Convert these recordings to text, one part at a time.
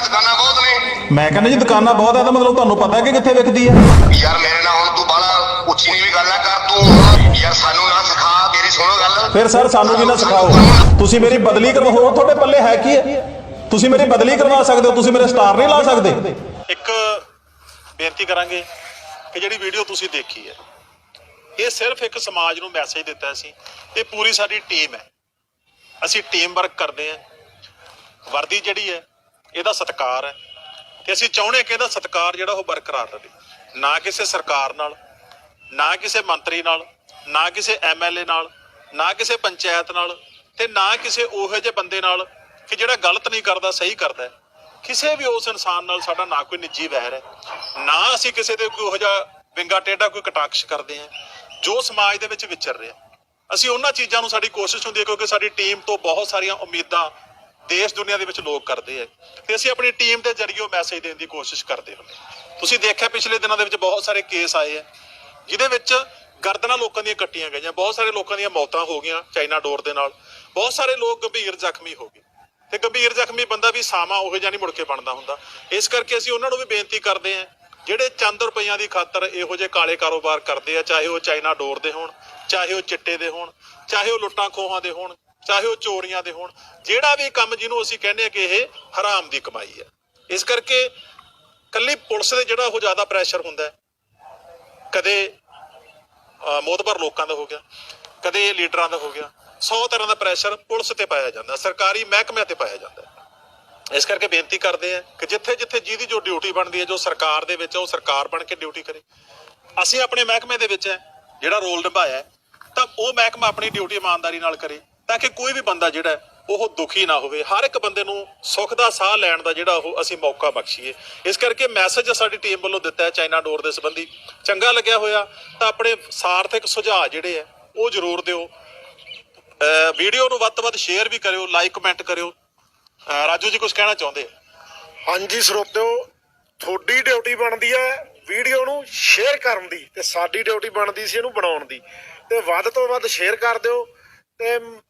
ਤਾਂ ਦੁਕਾਨਾਂ ਬਹੁਤ ਨੇ। ਮੈਂ ਕਹਿੰਦਾ ਜੀ ਦੁਕਾਨਾਂ ਬਹੁਤ ਆ ਤਾਂ ਮਤਲਬ ਤੁਹਾਨੂੰ ਪਤਾ ਹੈ ਕਿ ਕਿੱਥੇ ਵਿਕਦੀ ਹੈ ਯਾਰ ਮੇਰੇ ਨਾਲ ਹੁਣ ਤੂੰ ਬਾਲਾ ਉੱਚੀ ਨੀਵੀਂ ਗੱਲ ਨਾ ਕਰ ਤੂੰ। ਯਾਰ ਸਾਨੂੰ ਨਾ ਸਿਖਾ ਮੇਰੀ ਸੁਣੋ ਗੱਲ। ਫਿਰ ਸਰ ਸਾਨੂੰ ਵੀ ਨਾ ਸਿਖਾਓ। ਤੁਸੀਂ ਮੇਰੀ ਬਦਲੀ ਕਰਵਾ ਹੋਰ ਤੁਹਾਡੇ ਪੱਲੇ ਹੈ ਕੀ? ਹੈ ਤੁਸੀਂ ਮੇਰੀ ਬਦਲੀ ਕਰਵਾ ਸਕਦੇ ਹੋ ਤੁਸੀਂ ਮੇਰੇ ਸਟਾਰ ਨਹੀਂ ਲਾ ਸਕਦੇ। ਇੱਕ ਬੇਨਤੀ ਕਰਾਂਗੇ ਕਿ ਜਿਹੜੀ ਵੀਡੀਓ ਤੁਸੀਂ ਦੇਖੀ ਹੈ ਇਹ ਸਿਰਫ ਇੱਕ ਸਮਾਜ ਨੂੰ ਮੈਸੇਜ ਦਿੱਤਾ ਸੀ। ਇਹ ਪੂਰੀ ਸਾਡੀ ਟੀਮ ਹੈ। ਅਸੀਂ ਟੀਮ ਵਰਕ ਕਰਦੇ ਹਾਂ। ਵਰਦੀ ਜਿਹੜੀ ਹੈ ਇਹਦਾ ਸਤਿਕਾਰ ਹੈ ਤੇ ਅਸੀਂ ਚਾਹੁੰਦੇ ਕਿ ਇਹਦਾ ਸਤਿਕਾਰ ਜਿਹੜਾ ਉਹ ਬਰਕਰਾਰ ਰਹੇ। ਨਾ ਕਿਸੇ ਸਰਕਾਰ ਨਾਲ, ਨਾ ਕਿਸੇ ਮੰਤਰੀ ਨਾਲ, ਨਾ ਕਿਸੇ ਐਮਐਲਏ ਨਾਲ, ਨਾ ਕਿਸੇ ਪੰਚਾਇਤ ਨਾਲ ਤੇ ਨਾ ਕਿਸੇ ਉਹੋ ਜਿਹੇ ਬੰਦੇ ਨਾਲ ਕਿ ਜਿਹੜਾ ਗਲਤ ਨਹੀਂ ਕਰਦਾ, ਸਹੀ ਕਰਦਾ ਕਿਸੇ ਵੀ ਉਸ ਇਨਸਾਨ ਨਾਲ ਸਾਡਾ ਨਾ ਕੋਈ ਨਿੱਜੀ ਵੈਰ ਹੈ। ਨਾ ਅਸੀਂ ਕਿਸੇ ਦੇ ਕੋਈ ਉਹੋ ਜਿਹਾ ਵਿੰਗਾ ਟੇਢਾ ਕੋਈ ਕਟਾਕਸ਼ ਕਰਦੇ ਹਾਂ, ਜੋ ਸਮਾਜ ਦੇ ਵਿੱਚ ਵਿਚਰ ਰਿਹਾ। ਅਸੀਂ ਉਹਨਾਂ ਚੀਜ਼ਾਂ ਨੂੰ ਸਾਡੀ ਕੋਸ਼ਿਸ਼ ਹੁੰਦੀ ਹੈ ਕਿਉਂਕਿ ਸਾਡੀ ਟੀਮ ਤੋਂ ਬਹੁਤ ਸਾਰੀਆਂ ਉਮੀਦਾਂ ਦੇਸ਼ ਦੁਨੀਆ ਦੇ ਵਿੱਚ ਲੋਕ ਕਰਦੇ ਆ। ਤੇ ਅਸੀਂ ਆਪਣੀ ਟੀਮ ਦੇ ਜ਼ਰੀਏ ਉਹ ਮੈਸੇਜ ਦੇਣ ਦੀ ਕੋਸ਼ਿਸ਼ ਕਰਦੇ ਹੁੰਦੇ ਤੁਸੀਂ ਦੇਖਿਆ ਪਿਛਲੇ ਦਿਨਾਂ ਦੇ ਵਿੱਚ ਬਹੁਤ ਸਾਰੇ ਕੇਸ ਆਏ ਆ, ਜਿਹਦੇ ਵਿੱਚ ਗਰਦਨਾਂ ਲੋਕਾਂ ਦੀਆਂ ਕੱਟੀਆਂ ਗਈਆਂ, ਬਹੁਤ ਸਾਰੇ ਲੋਕਾਂ ਦੀਆਂ ਮੌਤਾਂ ਹੋ ਗਈਆਂ ਚਾਈਨਾ ਡੋਰ ਦੇ ਨਾਲ। ਬਹੁਤ ਸਾਰੇ ਲੋਕ ਗੰਭੀਰ ਜ਼ਖਮੀ ਹੋ ਗਏ। ਤੇ ਗੰਭੀਰ ਜ਼ਖਮੀ ਬੰਦਾ ਵੀ ਸਾਮਾ ਉਹ ਜਿਹਾ ਨਹੀਂ ਮੁੜ ਕੇ ਬਣਦਾ ਹੁੰਦਾ। ਇਸ ਕਰਕੇ ਅਸੀਂ ਉਹਨਾਂ ਨੂੰ ਵੀ ਬੇਨਤੀ ਕਰਦੇ ਹਾਂ ਜਿਹੜੇ ਚੰਦ ਰੁਪਈਆਂ ਦੀ ਖਾਤਰ ਇਹੋ ਜਿਹੇ ਕਾਲੇ ਕਾਰੋਬਾਰ ਕਰਦੇ ਆ, ਚਾਹੇ ਉਹ ਚਾਈਨਾ ਡੋਰ ਦੇ ਹੋਣ, ਚਾਹੇ ਉਹ ਚਿੱਟੇ ਦੇ ਹੋਣ, ਚਾਹੇ ਉਹ ਲੁੱਟਾਂ ਖੋਹਾਂ ਦੇ ਹੋਣ, ਚਾਹੇ ਉਹ ਚੋਰੀਆਂ ਦੇ ਹੋਣ ਜਿਹੜਾ ਵੀ ਕੰਮ ਜਿਹਨੂੰ ਅਸੀਂ ਕਹਿੰਦੇ ਆ ਕਿ ਇਹ ਹਰਾਮ ਦੀ ਕਮਾਈ ਹੈ। ਇਸ ਕਰਕੇ ਕੱਲੀ ਪੁਲਿਸ ਦੇ ਜਿਹੜਾ ਉਹ ਜ਼ਿਆਦਾ ਪ੍ਰੈਸ਼ਰ ਹੁੰਦਾ ਕਦੇ, ਅਹ ਮੋਤਬਰ ਲੋਕਾਂ ਦਾ ਹੋ ਗਿਆ, ਕਦੇ ਲੀਡਰਾਂ ਦਾ ਹੋ ਗਿਆ। 100 ਤਰ੍ਹਾਂ ਦਾ ਪ੍ਰੈਸ਼ਰ ਪੁਲਿਸ ਤੇ ਪਾਇਆ ਜਾਂਦਾ, ਸਰਕਾਰੀ ਮਹਿਕਮਿਆਂ ਤੇ ਪਾਇਆ ਜਾਂਦਾ ਇਸ ਕਰਕੇ ਬੇਨਤੀ ਕਰਦੇ ਆ ਕਿ ਜਿੱਥੇ ਜਿੱਥੇ ਜਿਹਦੀ ਜੋ ਡਿਊਟੀ ਬਣਦੀ ਹੈ, ਜੋ ਸਰਕਾਰ ਦੇ ਵਿੱਚ ਉਹ ਸਰਕਾਰ ਬਣ ਕੇ ਡਿਊਟੀ ਕਰੇ। ਅਸੀਂ ਆਪਣੇ ਮਹਿਕਮੇ ਦੇ ਵਿੱਚ ਹੈ, ਜਿਹੜਾ ਰੋਲ ਨਿਭਾਇਆ ਤਾਂ ਉਹ ਮਹਿਕਮਾ ਆਪਣੀ ਡਿਊਟੀ ਇਮਾਨਦਾਰੀ ਨਾਲ ਕਰੇ, ਤਾਂ ਕਿ ਕੋਈ ਵੀ ਬੰਦਾ ਜਿਹੜਾ ਉਹ ਦੁਖੀ ਨਾ ਹੋਵੇ। ਹਰ ਇੱਕ ਬੰਦੇ ਨੂੰ ਸੁੱਖ ਦਾ ਸਾਹ ਲੈਣ ਦਾ ਜਿਹੜਾ ਉਹ ਅਸੀਂ ਮੌਕਾ ਬਖਸ਼ੀਏ। ਇਸ ਕਰਕੇ ਮੈਸੇਜ ਸਾਡੀ ਟੀਮ ਵੱਲੋਂ ਦਿੱਤਾ ਹੈ ਚਾਈਨਾ ਡੋਰ ਦੇ ਸੰਬੰਧੀ। ਚੰਗਾ ਲੱਗਿਆ ਹੋਇਆ ਤਾਂ ਆਪਣੇ ਸਾਰਥਕ ਸੁਝਾਅ ਜਿਹੜੇ ਆ ਉਹ ਜ਼ਰੂਰ ਦਿਓ। ਵੀਡੀਓ ਨੂੰ ਵੱਧ ਤੋਂ ਵੱਧ ਸ਼ੇਅਰ ਵੀ ਕਰਿਓ ਲਾਈਕ ਕਮੈਂਟ ਕਰਿਓ। ਰਾਜੂ ਜੀ ਕੁਝ ਕਹਿਣਾ ਚਾਹੁੰਦੇ ਹਾਂਜੀ, ਸਰੋਤਿਓ, ਤੁਹਾਡੀ ਡਿਊਟੀ ਬਣਦੀ ਹੈ ਵੀਡੀਓ ਨੂੰ ਸ਼ੇਅਰ ਕਰਨ ਦੀ ਤੇ ਸਾਡੀ ਡਿਊਟੀ ਬਣਦੀ ਸੀ ਇਹਨੂੰ ਬਣਾਉਣ ਦੀ। ਤੇ ਵੱਧ ਤੋਂ ਵੱਧ ਸ਼ੇਅਰ ਕਰ ਦਿਓ ਤੇ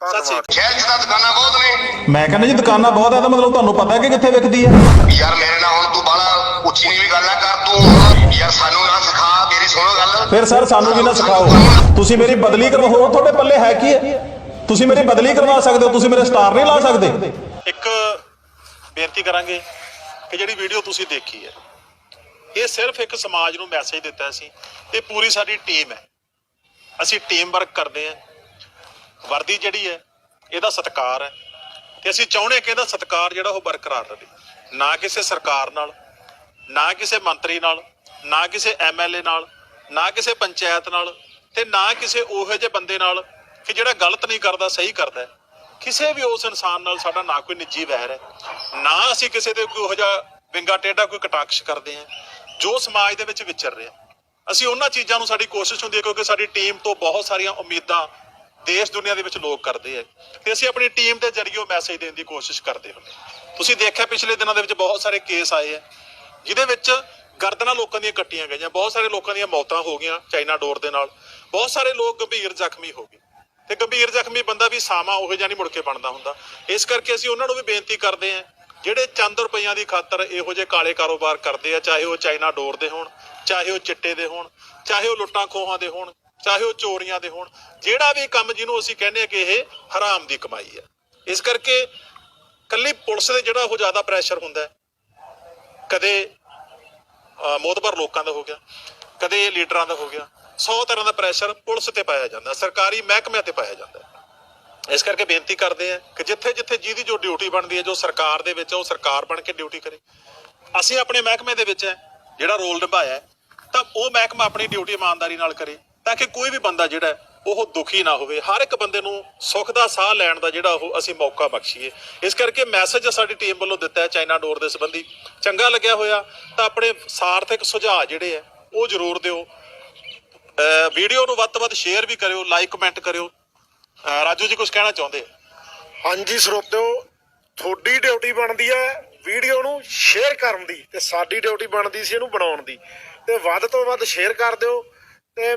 ਅਕਾਲ। ਸ਼ਹਿਰ 'ਚ ਤਾਂ ਦੁਕਾਨਾਂ ਬਹੁਤ ਨੇ। ਮੈਂ ਕਹਿੰਦਾ ਜੀ ਦੁਕਾਨਾਂ ਬਹੁਤ ਆ ਤਾਂ ਮਤਲਬ ਤੁਹਾਨੂੰ ਪਤਾ ਹੈ ਕਿ ਕਿੱਥੇ ਵਿਕਦੀ ਹੈ ਯਾਰ ਮੇਰੇ ਨਾਲ ਹੁਣ ਤੂੰ ਬਾਲਾ ਉੱਚੀ ਨੀਵੀਂ ਗੱਲ ਨਾ ਕਰ ਤੂੰ। ਯਾਰ ਸਾਨੂੰ ਨਾ ਸਿਖਾ ਮੇਰੀ ਸੁਣੋ ਗੱਲ। ਫਿਰ ਸਰ ਸਾਨੂੰ ਵੀ ਨਾ ਸਿਖਾਓ? ਤੁਸੀਂ ਮੇਰੀ ਬਦਲੀ ਕਰਵਾ ਹੋਰ ਤੁਹਾਡੇ ਪੱਲੇ ਹੈ ਕੀ ਹੈ ਤੁਸੀਂ ਮੇਰੀ ਬਦਲੀ ਕਰਵਾ ਸਕਦੇ ਹੋ ਤੁਸੀਂ ਮੇਰੇ ਸਟਾਰ ਨਹੀਂ ਲਾ ਸਕਦੇ। ਇੱਕ ਬੇਨਤੀ ਕਰਾਂਗੇ ਕਿ ਜਿਹੜੀ ਵੀਡੀਓ ਤੁਸੀਂ ਦੇਖੀ ਹੈ ਇਹ ਸਿਰਫ ਇੱਕ ਸਮਾਜ ਨੂੰ ਮੈਸੇਜ ਦਿੱਤਾ ਸੀ। ਇਹ ਪੂਰੀ ਸਾਡੀ ਟੀਮ ਹੈ। ਅਸੀਂ ਟੀਮ ਵਰਕ ਕਰਦੇ ਹਾਂ। ਵਰਦੀ ਜਿਹੜੀ ਹੈ, ਇਹਦਾ ਸਤਿਕਾਰ ਹੈ। ਤੇ ਅਸੀਂ ਚਾਹੁੰਦੇ ਕਿ ਇਹਦਾ ਸਤਿਕਾਰ ਜਿਹੜਾ ਉਹ ਬਰਕਰਾਰ ਰਹੇ। ਨਾ ਕਿਸੇ ਸਰਕਾਰ ਨਾਲ, ਨਾ ਕਿਸੇ ਮੰਤਰੀ ਨਾਲ, ਨਾ ਕਿਸੇ ਐਮਐਲਏ ਨਾਲ, ਨਾ ਕਿਸੇ ਪੰਚਾਇਤ ਨਾਲ ਤੇ ਨਾ ਕਿਸੇ ਉਹੋ ਜਿਹੇ ਬੰਦੇ ਨਾਲ ਕਿ ਜਿਹੜਾ ਗਲਤ ਨਹੀਂ ਕਰਦਾ, ਸਹੀ ਕਰਦਾ ਕਿਸੇ ਵੀ ਉਸ ਇਨਸਾਨ ਨਾਲ ਸਾਡਾ ਨਾ ਕੋਈ ਨਿੱਜੀ ਵੈਰ ਹੈ। ਨਾ ਅਸੀਂ ਕਿਸੇ ਦੇ ਕੋਈ ਉਹੋ ਜਿਹਾ ਵਿੰਗਾ ਟੇਢਾ ਕੋਈ ਕਟਾਕਸ਼ ਕਰਦੇ ਹਾਂ, ਜੋ ਸਮਾਜ ਦੇ ਵਿੱਚ ਵਿਚਰ ਰਿਹਾ। ਅਸੀਂ ਉਹਨਾਂ ਚੀਜ਼ਾਂ ਨੂੰ ਸਾਡੀ ਕੋਸ਼ਿਸ਼ ਹੁੰਦੀ ਹੈ ਕਿਉਂਕਿ ਸਾਡੀ ਟੀਮ ਤੋਂ ਬਹੁਤ ਸਾਰੀਆਂ ਉਮੀਦਾਂ ਦੇਸ਼ ਦੁਨੀਆ ਦੇ ਵਿੱਚ ਲੋਕ ਕਰਦੇ ਆ। ਤੇ ਅਸੀਂ ਆਪਣੀ ਟੀਮ ਦੇ ਜ਼ਰੀਏ ਉਹ ਮੈਸੇਜ ਦੇਣ ਦੀ ਕੋਸ਼ਿਸ਼ ਕਰਦੇ ਹੁੰਦੇ ਤੁਸੀਂ ਦੇਖਿਆ ਪਿਛਲੇ ਦਿਨਾਂ ਦੇ ਵਿੱਚ ਬਹੁਤ ਸਾਰੇ ਕੇਸ ਆਏ ਆ, ਜਿਹਦੇ ਵਿੱਚ ਗਰਦਨਾਂ ਲੋਕਾਂ ਦੀਆਂ ਕੱਟੀਆਂ ਗਈਆਂ, ਬਹੁਤ ਸਾਰੇ ਲੋਕਾਂ ਦੀਆਂ ਮੌਤਾਂ ਹੋ ਗਈਆਂ ਚਾਈਨਾ ਡੋਰ ਦੇ ਨਾਲ। ਬਹੁਤ ਸਾਰੇ ਲੋਕ ਗੰਭੀਰ ਜ਼ਖਮੀ ਹੋ ਗਏ। ਤੇ ਗੰਭੀਰ ਜ਼ਖਮੀ ਬੰਦਾ ਵੀ ਸਾਮਾ ਉਹ ਜਿਹਾ ਨਹੀਂ ਮੁੜ ਕੇ ਬਣਦਾ ਹੁੰਦਾ। ਇਸ ਕਰਕੇ ਅਸੀਂ ਉਹਨਾਂ ਨੂੰ ਵੀ ਬੇਨਤੀ ਕਰਦੇ ਹਾਂ ਜਿਹੜੇ ਚੰਦ ਰੁਪਈਆਂ ਦੀ ਖਾਤਰ ਇਹੋ ਜਿਹੇ ਕਾਲੇ ਕਾਰੋਬਾਰ ਕਰਦੇ ਆ, ਚਾਹੇ ਉਹ ਚਾਈਨਾ ਡੋਰ ਦੇ ਹੋਣ, ਚਾਹੇ ਉਹ ਚਿੱਟੇ ਦੇ ਹੋਣ, ਚਾਹੇ ਉਹ ਲੁੱਟਾਂ ਖੋਹਾਂ ਦੇ ਹੋਣ ਚਾਹੇ ਉਹ ਚੋਰੀਆਂ ਦੇ ਹੋਣ, ਜਿਹੜਾ ਵੀ ਕੰਮ ਜਿਹਨੂੰ ਅਸੀਂ ਕਹਿੰਦੇ ਆ ਕਿ ਇਹ ਹਰਾਮ ਦੀ ਕਮਾਈ ਹੈ। ਇਸ ਕਰਕੇ ਕੱਲੀ ਪੁਲਿਸ ਦੇ ਜਿਹੜਾ ਉਹ ਜ਼ਿਆਦਾ ਪ੍ਰੈਸ਼ਰ ਹੁੰਦਾ ਹੈ। ਕਦੇ, ਅਹ ਮੋਤਬਰ ਲੋਕਾਂ ਦਾ ਹੋ ਗਿਆ, ਕਦੇ ਲੀਡਰਾਂ ਦਾ ਹੋ ਗਿਆ। 100 ਤਰ੍ਹਾਂ ਦਾ ਪ੍ਰੈਸ਼ਰ ਪੁਲਿਸ ਤੇ ਪਾਇਆ ਜਾਂਦਾ, ਸਰਕਾਰੀ ਮਹਿਕਮਿਆਂ ਤੇ ਪਾਇਆ ਜਾਂਦਾ ਇਸ ਕਰਕੇ ਬੇਨਤੀ ਕਰਦੇ ਆ ਕਿ ਜਿੱਥੇ ਜਿੱਥੇ ਜਿਹਦੀ ਜੋ ਡਿਊਟੀ ਬਣਦੀ ਹੈ, ਜੋ ਸਰਕਾਰ ਦੇ ਵਿੱਚ ਉਹ ਸਰਕਾਰ ਬਣ ਕੇ ਡਿਊਟੀ ਕਰੇ। ਅਸੀਂ ਆਪਣੇ ਮਹਿਕਮੇ ਦੇ ਵਿੱਚ ਹੈ, ਜਿਹੜਾ ਰੋਲ ਨਿਭਾਇਆ ਤਾਂ ਉਹ ਮਹਿਕਮਾ ਆਪਣੀ ਡਿਊਟੀ ਇਮਾਨਦਾਰੀ ਨਾਲ ਕਰੇ। ਤਾਂ ਕਿ ਕੋਈ ਵੀ ਬੰਦਾ ਜਿਹੜਾ ਉਹ ਦੁਖੀ ਨਾ ਹੋਵੇ। ਹਰ ਇੱਕ ਬੰਦੇ ਨੂੰ ਸੁੱਖ ਦਾ ਸਾਹ ਲੈਣ ਦਾ ਜਿਹੜਾ ਉਹ ਅਸੀਂ ਮੌਕਾ ਬਖਸ਼ੀਏ। ਇਸ ਕਰਕੇ ਮੈਸੇਜ ਸਾਡੀ ਟੀਮ ਵੱਲੋਂ ਦਿੱਤਾ ਹੈ ਚਾਈਨਾ ਡੋਰ ਦੇ ਸੰਬੰਧੀ। ਚੰਗਾ ਲੱਗਿਆ ਹੋਇਆ, ਤਾਂ ਆਪਣੇ ਸਾਰਥਕ ਸੁਝਾਅ ਜਿਹੜੇ ਆ ਉਹ ਜ਼ਰੂਰ ਦਿਓ। ਵੀਡੀਓ ਨੂੰ ਵੱਧ ਤੋਂ ਵੱਧ ਸ਼ੇਅਰ ਵੀ ਕਰਿਓ ਲਾਈਕ ਕਮੈਂਟ ਕਰਿਓ। ਰਾਜੂ ਜੀ ਕੁਝ ਕਹਿਣਾ ਚਾਹੁੰਦੇ ਹਾਂਜੀ, ਸਰੋਤਿਓ, ਤੁਹਾਡੀ ਡਿਊਟੀ ਬਣਦੀ ਹੈ ਵੀਡੀਓ ਨੂੰ ਸ਼ੇਅਰ ਕਰਨ ਦੀ ਤੇ ਸਾਡੀ ਡਿਊਟੀ ਬਣਦੀ ਸੀ ਇਹਨੂੰ ਬਣਾਉਣ ਦੀ। ਤੇ ਵੱਧ ਤੋਂ ਵੱਧ ਸ਼ੇਅਰ ਕਰ ਦਿਓ ਤੇ